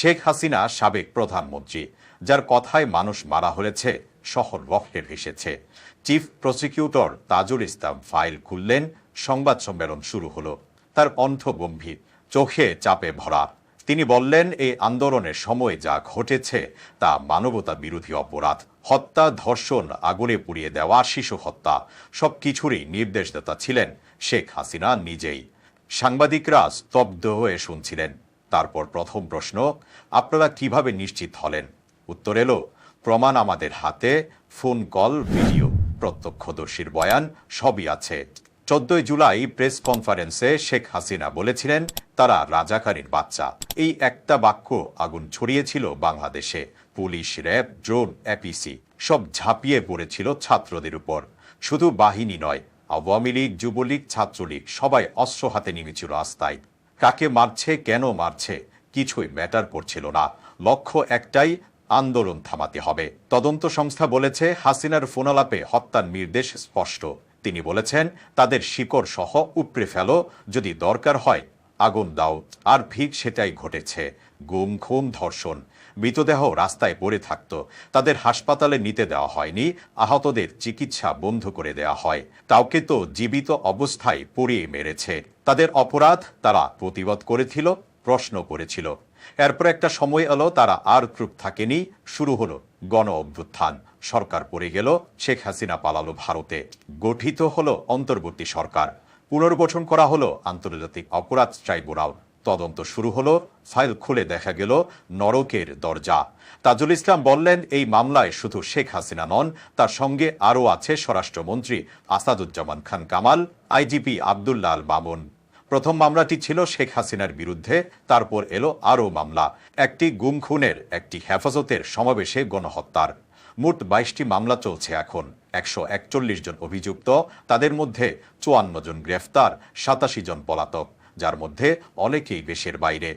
শেখ হাসিনা সাবেক প্রধানমন্ত্রী, যার কথায় মানুষ মারা হয়েছে শহর রক্তে ভেসেছে। Chief prosecutor Tajul Islam file খুললেন, সংবাদ সম্মেলন শুরু হলো। তার কণ্ঠ গম্ভীর, চোখে চাপে ভরা। তিনি বললেন, এই আন্দোলনের সময় যা ঘটেছে, তা মানবতা বিরোধী অপরাধ। হত্যা, ধর্ষণ, আগুনে পুড়িয়ে দেওয়া, শিশু হত্যা, সব কিছুরই নির্দেশদাতা ছিলেন শেখ হাসিনা নিজেই। সাংবাদিকরা স্তব্ধ হয়ে শুনছিলেন। তারপর প্রথম প্রশ্ন, আপনারা কীভাবে নিশ্চিত হলেন? উত্তর এলো, প্রমাণ আমাদের হাতে, ফোন কল, ভিডিও, প্রত্যক্ষদর্শীর বয়ান, সবই আছে। চোদ্দই জুলাই প্রেস কনফারেন্সে শেখ হাসিনা বলেছিলেন, তারা রাজাকারীর বাচ্চা। এই একটা বাক্য আগুন ছড়িয়েছিল বাংলাদেশে। পুলিশ, র্যাব, ড্রোন, এপিসি, সব ঝাঁপিয়ে পড়েছিল ছাত্রদের উপর। শুধু বাহিনী নয়, আওয়ামী লীগ, যুবলীগ, ছাত্রলীগ, সবাই অস্ত্র হাতে নেমেছিল রাস্তায়। কাকে মারছে, কেন মারছে, কিছুই ম্যাটার করছিল না। লক্ষ্য একটাই, আন্দোলন থামাতে হবে। তদন্ত সংস্থা বলেছে, হাসিনার ফোনালাপে হত্যার নির্দেশ স্পষ্ট। তিনি বলেছেন, তাদের শিকড় সহ উপড়ে ফেলো, যদি দরকার হয়, আগুন দাও। আর ভিক সেটাই ঘটেছে। গুম খুম ধর্ষণ। মৃতদেহ রাস্তায় পড়ে থাকত। তাদের হাসপাতালে নিতে দেওয়া হয়নি, আহতদের চিকিৎসা বন্ধ করে দেওয়া হয়। কাউকে তো জীবিত অবস্থায় পুড়িয়ে মেরেছে। তাদের অপরাধ তারা প্রতিবাদ করেছিল, প্রশ্ন করেছিল। এরপর একটা সময় এলো, তারা আর চুপ থাকেনি, শুরু হলো গণ অভ্যুত্থান। সরকার পড়ে গেল, শেখ হাসিনা পালালো ভারতে। গঠিত হলো অন্তর্বর্তী সরকার। পুনর্গঠন করা হলো আন্তর্জাতিক অপরাধ ট্রাইব্যুনাল। তদন্ত শুরু হলো, ফাইল খুলে দেখা গেল নরকের দরজা। তাজুল ইসলাম বললেন, এই মামলায় শুধু শেখ হাসিনা নন, তার সঙ্গে আরও আছে স্বরাষ্ট্রমন্ত্রী আসাদুজ্জামান খান কামাল, আইজিপি আবদুল্লাহ আল প্রথম মামলাটি ছিল শেখ হাসিনার বিরুদ্ধে, তারপর এলো আরও মামলা, একটি গুম খুনের, একটি হেফাজতের সমাবেশে গণহত্যার। মোট বাইশটি মামলা চলছে এখন, একশো একচল্লিশ জন অভিযুক্ত, তাদের মধ্যে চুয়ান্ন জন গ্রেফতার, সাতাশি জন পলাতক। যার মধ্যে অনেকেই দেশের বাইরে।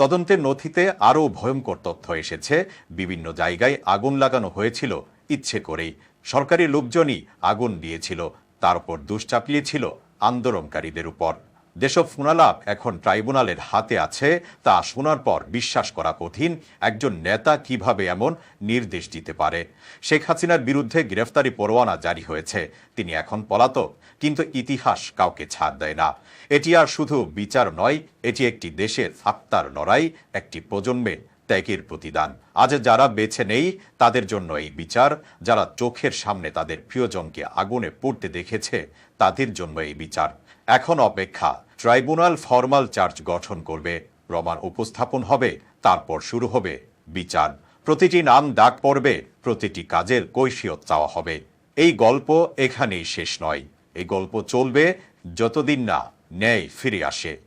তদন্তের নথিতে আরও ভয়ঙ্কর তথ্য এসেছে। বিভিন্ন জায়গায় আগুন লাগানো হয়েছিল ইচ্ছে করেই। সরকারি লোকজনই আগুন দিয়েছিল। তারপর দুষ চাপিয়েছিল আন্দোলনকারীদের উপর। যেসব ফোনালাপ এখন ট্রাইব্যুনালের হাতে আছে, তা শোনার পর বিশ্বাস করা কঠিন, একজন নেতা কীভাবে এমন নির্দেশ দিতে পারে? শেখ হাসিনার বিরুদ্ধে গ্রেফতারি পরোয়ানা জারি হয়েছে, তিনি এখন পলাতক, কিন্তু ইতিহাস কাউকে ছাড় দেয় না। এটি আর শুধু বিচার নয়, এটি একটি দেশের আত্মার লড়াই, একটি প্রজন্মের ত্যাগের প্রতিদান। আজ যারা বেছে নেই, তাদের জন্য এই বিচার, যারা চোখের সামনে তাদের প্রিয়জনকে আগুনে পড়তে দেখেছে, তাদের জন্য এই বিচার। এখন অপেক্ষা ট্রাইব্যুনাল ফর্মাল চার্জ গঠন করবে। প্রমাণ উপস্থাপন হবে, তারপর শুরু হবে বিচার। প্রতিটি নাম ডাক পড়বে, প্রতিটি কাজের কৈফিয়ত চাওয়া হবে। এই গল্প এখানেই শেষ নয়। এই গল্প চলবে যতদিন না ন্যায় ফিরে আসে।